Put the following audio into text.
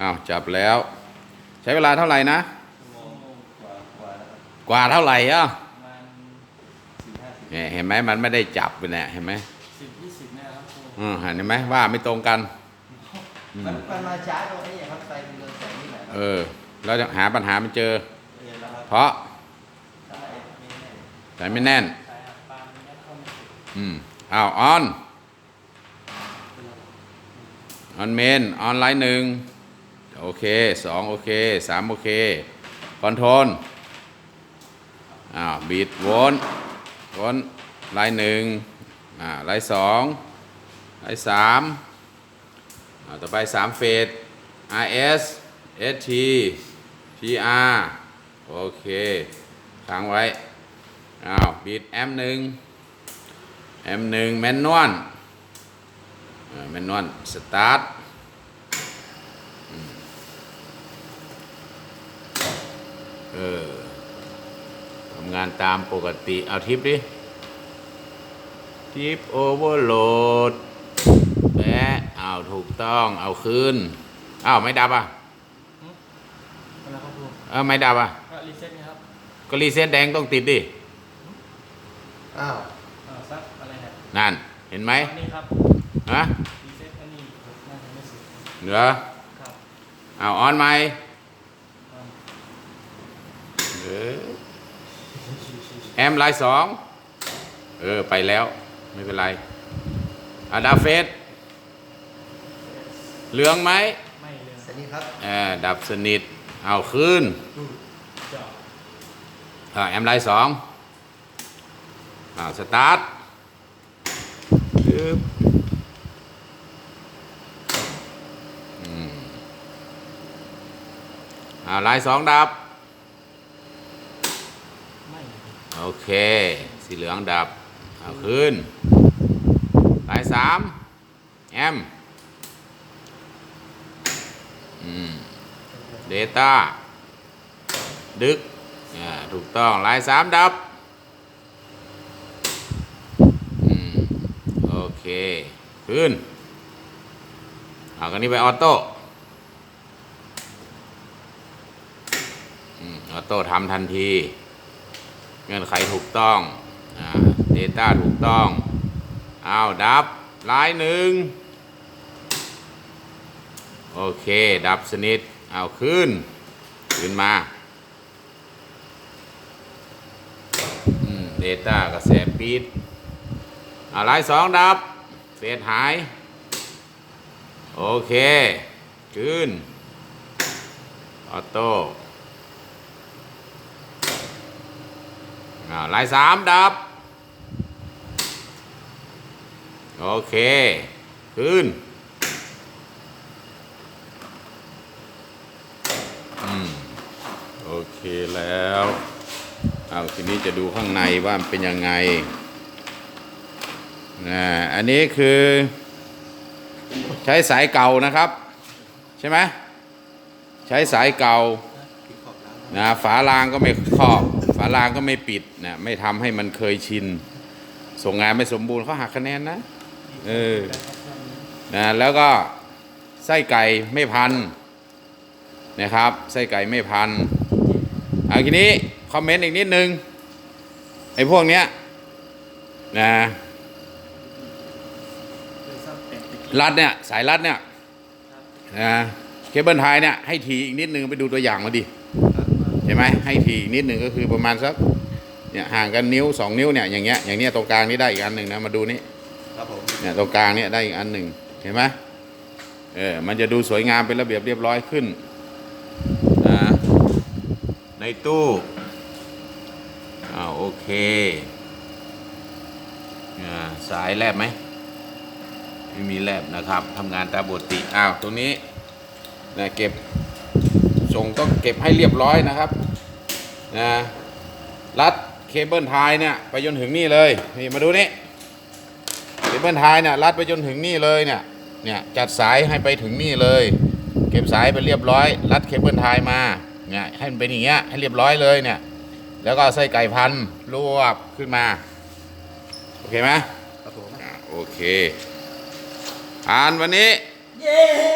อ้าวจับแล้ว ใช้เวลาเท่าไหร่นะชั่วโมงกว่ากว่าแล้วครับกว่าเท่าไหร่อะประมาณสี่ห้าสิบเนี่ยเห็นไหมมันไม่ได้จับไปเนี่ยเห็นไหมสิบยี่สิบเนี่ยครับครูอืมเห็นไหมว่าไม่ตรงกันอืมมันมันมาช้าตรงนี้ครับไฟมันเดินแสงนี่แหละครัเออแล้วจะหาปัญหาไม่เจอเรียนแล้วครับเพราะใช่มีแน่ใส่ไม่แน่นใช่ครับปลามันยัดเข้าไม่ถึงอืมอ้าวออนออนเมนออนไลน์หนึ่ง โอเคสองโอเคสามโอเค คอนโทรลอ้าวบีดวนวนไลน์หนึ่งอ่าไลน์สองไลน์สามอ่าต่อไปสามเฟส RS ST PR โอเคค้างไว้อ้าวบีดแอมหนึ่งแอมหนึ่งแมนนวลแมนนวลสตาร์ท เออทำงานตามปกติ เอาทิปดิ ทิปโอเวอร์โหลดแปะเอาถูกต้องเอาคืนอ้าวไม่ดับอะแล้วครับครูเออไม่ดับอะ ก็รีเซ็ตนะครับก็รีเซ็ตแดงต้องติดดิ อ้าวเอ่อซักอะไรเนี่ยนั่น เห็นไหมอันนี้ครับฮะรีเซ็ตอันนี้ผมน่าจะไม่สุดเหนือครับ เอาออนไหมอ่า เออแอมไลน์สองเออ ไปแล้ว ไม่เป็นไรอาดาเฟสเหลืองไหมไม่เลยสวัสดีครับเออดับสนิท เอาคืนจอดอ่าแอมไลน์สองอ่าสตาร์ทปึ๊บอืมอ่าไลน์สองดับ ไม่เลย โอเค สีเหลืองดับ เอาคืนสายสามแอมอืมเดต้าดึก ถูกต้องลายสามดับอโอเคคืนเอากันนี้ไปออโต้ออโต้ทำทันที เงื่อนไขถูกต้องอ่า Data ถูกต้องเอาดับลายหนึ่งโอเค ดับสนิท เอาขึ้น ขึ้นมาอืม Data กระแสปิดเอาลายสองดับเฟสหาย โอเค ขึ้น ออโต้ อ่าลายสามดับ โอเคขึ้นอืมโอเคแล้วเอาทีนี้จะดูข้างในว่ามันเป็นยังไงนะอันนี้คือใช้สายเก่านะครับ ใช่ไหมใช้สายเก่านะฝารางก็ไม่ครอบ ฝารางก็ไม่ปิดนะไม่ทำให้มันเคยชิน ส่งงานไม่สมบูรณ์เขาหักคะแนนนะเออนะแล้วก็ไส้ไก่ไม่พันนะครับไส้ไก่ไม่พันเอาทีนี้คอมเมนต์อีกนิดนึงไอ้พวกเนี้ยนะลัดตะกี้รัดเนี่ยสายรัดเนี่ยนะเคเบิลไทยเนี่ยให้ทีอีกนิดนึงไปดูตัวอย่างมาดิ ใช่ไหมให้ทีอีกนิดหนึ่งก็คือประมาณสักเนี่ยห่างกันนิ้วสองนิ้วเนี่ยอย่างเงี้ยอย่างเนี้ยตรงกลางนี่ได้อีกอันหนึ่งนะมาดูนี่ครับผมเนี่ยตรงกลางเนี่ยได้อีกอันหนึ่งเห็นไหมเออมันจะดูสวยงามเป็นระเบียบเรียบร้อยขึ้นนะในตู้อ้าวโอเคอ่าสายแลบไหมไม่มีแลบนะครับทำงานตามปกติอ้าวตรงนี้นะเก็บ ส่งต้องเก็บให้เรียบร้อยนะครับนะรัดเคเบิลไทยเนี่ยไปจนถึงนี่เลยนี่มาดูนี่เคเบิลไทยเนี่ยรัดไปจนถึงนี่เลยเนี่ยเนี่ยจัดสายให้ไปถึงนี่เลย เก็บสายไปเรียบร้อย รัดเคเบิลไทยมาเนี่ยให้มันเป็นอย่างเงี้ยให้เรียบร้อยเลยเนี่ยแล้วก็เอาไส้ไก่พันรวบขึ้นมาโอเคไหมครับผมอ่าโอเคอ่านวันนี้เย้